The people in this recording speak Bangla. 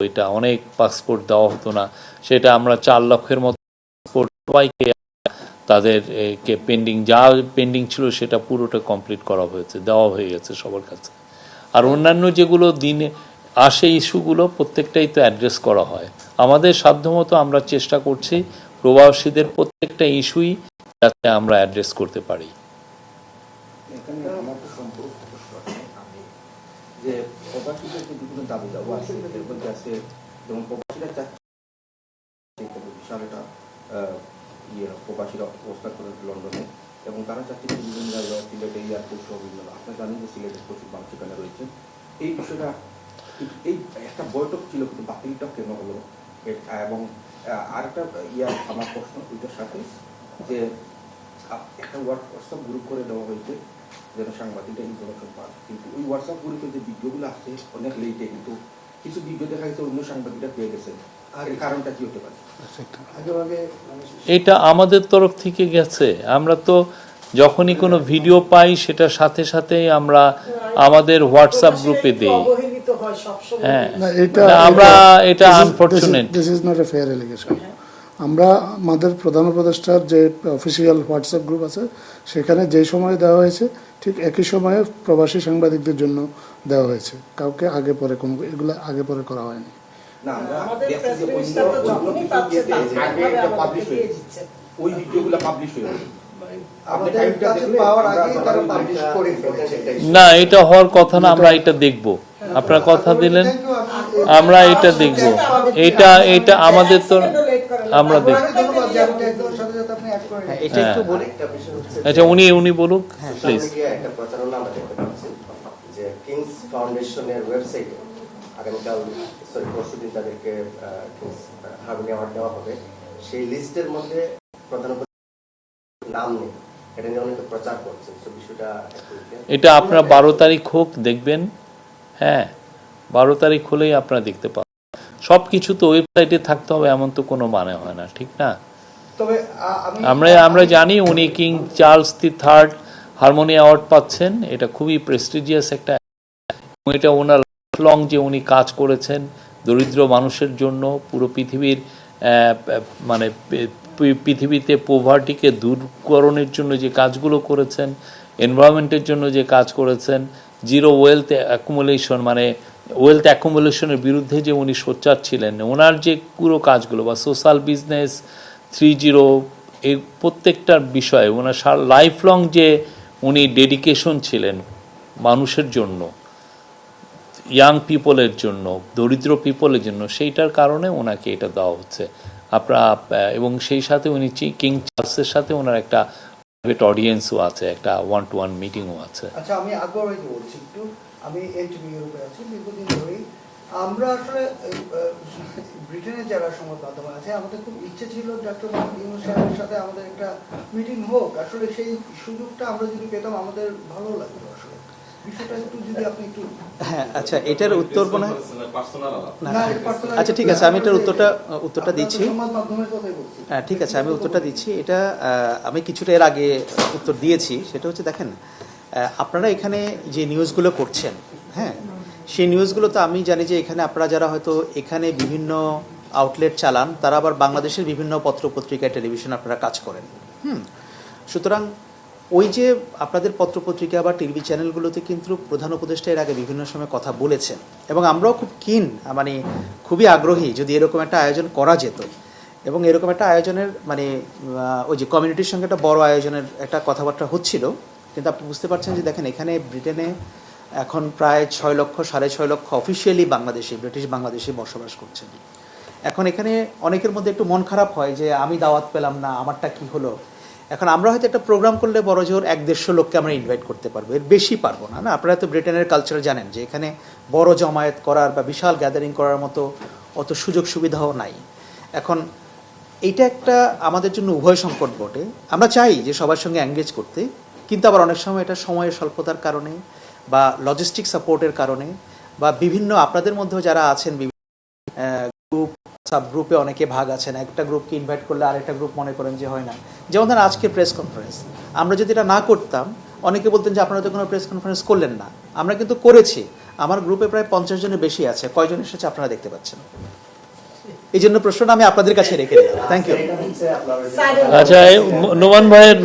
এটা অনেক পাসপোর্ট দেওয়া হতো না। সেটা আমরা চার লক্ষের মতো পাসপোর্ট সবাইকে, তাদের কে পেন্ডিং যা পেন্ডিং ছিল সেটা পুরোটা কমপ্লিট করা হয়েছে, দেওয়া হয়ে গেছে সবার কাছে। আর অন্যান্য যেগুলো দিনে আসে ইস্যুগুলো প্রত্যেকটাই তো অ্যাড্রেস করা হয়। আমাদের সাধ্যমতো আমরা চেষ্টা করছি প্রবাসীদের প্রত্যেকটা ইস্যুই যাতে আমরা অ্যাড্রেস করতে পারি এখানে আমার তো সম্পর্ক প্রশ্ন আছে যে প্রবাসীদের যে বিভিন্ন দাবি দাওয়া আছে মধ্যে আছে যেমন প্রবাসীরা চাচ্ছে বিশাল একটা ইয়ে প্রবাসীরা অবস্থান করে লন্ডনে। এবং তারা চাচ্ছে বিভিন্ন জায়গায় সিলেটে এয়ারপোর্ট সহ বিভিন্ন, আপনারা জানেন যে সিলেটে প্রচুর মানুষ রয়েছে। এই বিষয়টা, এই- একটা বৈঠক ছিল কিন্তু বাতিলটা কেন হলো? এবং আরেকটা ইয়া, আমার প্রশ্ন ওইটার সাথে যে একটা হোয়াটসঅ্যাপ গ্রুপ করে দেওয়া হয়েছে। যেন সাংবাদিকরা ইনফরমেশন পান। কিন্তু ওই হোয়াটসঅ্যাপ গ্রুপে যে ভিডিওগুলো আসছে অনেক লেটে কিন্তু কিছু ভিডিও দেখা গেছে অন্য সাংবাদিকরা পেয়ে গেছে। এর কারণটা কি হতে পারে? মানে এটা আমাদের তরফ থেকে গেছে। আমরা তো যখনই কোনো ভিডিও পাই সেটা সাথে সাথেই আমরা আমাদের হোয়াটসঅ্যাপ গ্রুপে দিই। হয় আমরা এটা unfortunate this is not a fair allegation আমরা আমাদের প্রধান উপদেষ্টার যে অফিসিয়াল হোয়াটসঅ্যাপ গ্রুপ আছে সেখানে যে সময় দেওয়া হয়েছে ঠিক একই সময়ে প্রবাসী সাংবাদিকদের জন্য দেওয়া হয়েছে। কাউকে আগে পরে কোনো এগুলো আগে পরে করা হয়নি। হয়ে ওই ভিডিওগুলো পাবলিশ হয়ে না এটা হওয়ার কথা না আমরা এটা দেখব। আপনারা কথা দিলেন আমরা এটা দেখব। এটা এটা আমাদের তো আমরা করে হ্যাঁ, নিলেন। এটা একটু বলি আরেকটা বিষয় হচ্ছে আচ্ছা উনি উনি বলুক হ্যাঁ, প্লিজ একটা প্রচারণা আমরা দেখতে পাচ্ছি যে কিংস ফাউন্ডেশনের ওয়েবসাইটে আগামীকাল সরি পরশুদিন তাদেরকে আহ, কিংস হারমোনি অ্যাওয়ার্ড দেওয়া হবে। সেই লিস্টের মধ্যে প্রধান নাম নেই। এটা নিয়ে অনেকে প্রচার করছেন তো বিষয়টা এটা আপনার বারো তারিখ হোক দেখবেন হ্যাঁ বারো তারিখ হলেই আপনারা দেখতে পাবেন। সব কিছু তো ওয়েবসাইটে থাকতে হবে এমন তো কোনো মানে হয় না ঠিক না? তবে আমরা আমরা জানি উনি King Charles the third harmony award পাচ্ছেন এটা খুবই প্রেস্টিজিয়াস একটা এটা ওনার লং যে উনি কাজ করেছেন দরিদ্র মানুষের জন্য পুরো পৃথিবীর মানে পৃথিবীতে পোভার্টিকে দূরকরণের জন্য যে কাজগুলো করেছেন এনভায়রনমেন্টের জন্য যে কাজ করেছেন জিরো ওয়েলথ অ্যাকুমুলেশন মানে ওয়েলথ অ্যাকুমুলেশনের বিরুদ্ধে যে উনি সোচ্চার ছিলেন, ওনার যে পুরো কাজগুলো বা সোশ্যাল বিজনেস থ্রি জিরো এই প্রত্যেকটার বিষয়ে ওনার লাইফ লং যে উনি ডেডিকেশন ছিলেন মানুষের জন্য ইয়াং পিপলের জন্য, দরিদ্র পিপলের জন্য, সেইটার কারণে ওনাকে এটা দেওয়া হচ্ছে। আপনারা এবং সেই সাথে উনি কিং চার্লসের সাথে ওনার একটা প্রাইভেট অডিয়েন্সও আছে, একটা ওয়ান টু ওয়ান মিটিংও আছে। আচ্ছা আমি হইতে বলছি, একটু আমি এনটিভি ইউরোপে আছি দীর্ঘদিন ধরেই। আমরা আসলে ব্রিটেনের যারা সংবাদ মাধ্যম আছে আমাদের খুব ইচ্ছে ছিল ডক্টর ইউনুস সাহেবের সাথে আমাদের একটা মিটিং হোক। আসলে সেই সুযোগটা আমরা যদি পেতাম আমাদের ভালো লাগতো আসলে। হ্যাঁ আচ্ছা এটার উত্তর মনে হয় আচ্ছা ঠিক আছে আমি এটার উত্তরটা উত্তরটা দিচ্ছি। হ্যাঁ ঠিক আছে আমি উত্তরটা দিচ্ছি। এটা আমি কিছুটা এর আগে উত্তর দিয়েছি। সেটা হচ্ছে দেখেন আপনারা এখানে যে নিউজগুলো করছেন হ্যাঁ সেই নিউজগুলো তো আমি জানি যে এখানে আপনারা যারা হয়তো এখানে বিভিন্ন আউটলেট চালান, তারা আবার বাংলাদেশের বিভিন্ন পত্র পত্রিকা টেলিভিশন আপনারা কাজ করেন। হুম, সুতরাং ওই যে আপনাদের পত্রপত্রিকা বা টিভি চ্যানেলগুলোতে কিন্তু প্রধান উপদেষ্টা এর আগে বিভিন্ন সময় কথা বলেছেন, এবং আমরাও খুব কিন মানে খুবই আগ্রহী যদি এরকম একটা আয়োজন করা যেত। এবং এরকম একটা আয়োজনের মানে ওই যে কমিউনিটির সঙ্গে একটা বড় আয়োজনের একটা কথাবার্তা হচ্ছিল। কিন্তু আপনি বুঝতে পারছেন যে দেখেন, এখানে ব্রিটেনে এখন প্রায় ছয় লক্ষ, সাড়ে ছয় লক্ষ অফিসিয়ালি বাংলাদেশি, ব্রিটিশ বাংলাদেশি বসবাস করছেন। এখন এখানে অনেকের মধ্যে একটু মন খারাপ হয় যে আমি দাওয়াত পেলাম না, আমারটা কি হলো? এখন আমরা হয়তো একটা প্রোগ্রাম করলে বড় জোর এক দেড়শো লোককে আমরা ইনভাইট করতে পারব। এর বেশি পারব না না? আপনারা তো ব্রিটেনের কালচার জানেন যে এখানে বড় জমায়েত করার বা বিশাল গ্যাদারিং করার মতো অত সুযোগ সুবিধাও নাই। এখন এইটা একটা আমাদের জন্য উভয় সংকট বটে। আমরা চাই যে সবার সঙ্গে এঙ্গেজ করতে। কিন্তু আবার অনেক সময় এটা সময়ের স্বল্পতার কারণে বা লজিস্টিক সাপোর্টের কারণে বা বিভিন্ন আপনাদের মধ্যেও যারা আছেন বিভিন্ন গ্রুপ সাব গ্রুপে অনেকে ভাগ আছেন। একটা গ্রুপকে ইনভাইট করলে আরেকটা গ্রুপ মনে করেন যে হয় না। যেমন ধরেন আজকে প্রেস কনফারেন্স আমরা যদি এটা না করতাম অনেকে বলতেন যে আপনারা তো কোনো প্রেস কনফারেন্স করলেন না। আমরা কিন্তু করেছি। আমার গ্রুপে প্রায় পঞ্চাশ জনের বেশি আছে। কয়জন এসেছে আপনারা দেখতে পাচ্ছেন? এই জন্য প্রশ্নটা আমি আপনাদের কাছে রেখে দিলাম। থ্যাংক ইউ আচ্ছা নোমান ভাইয়ের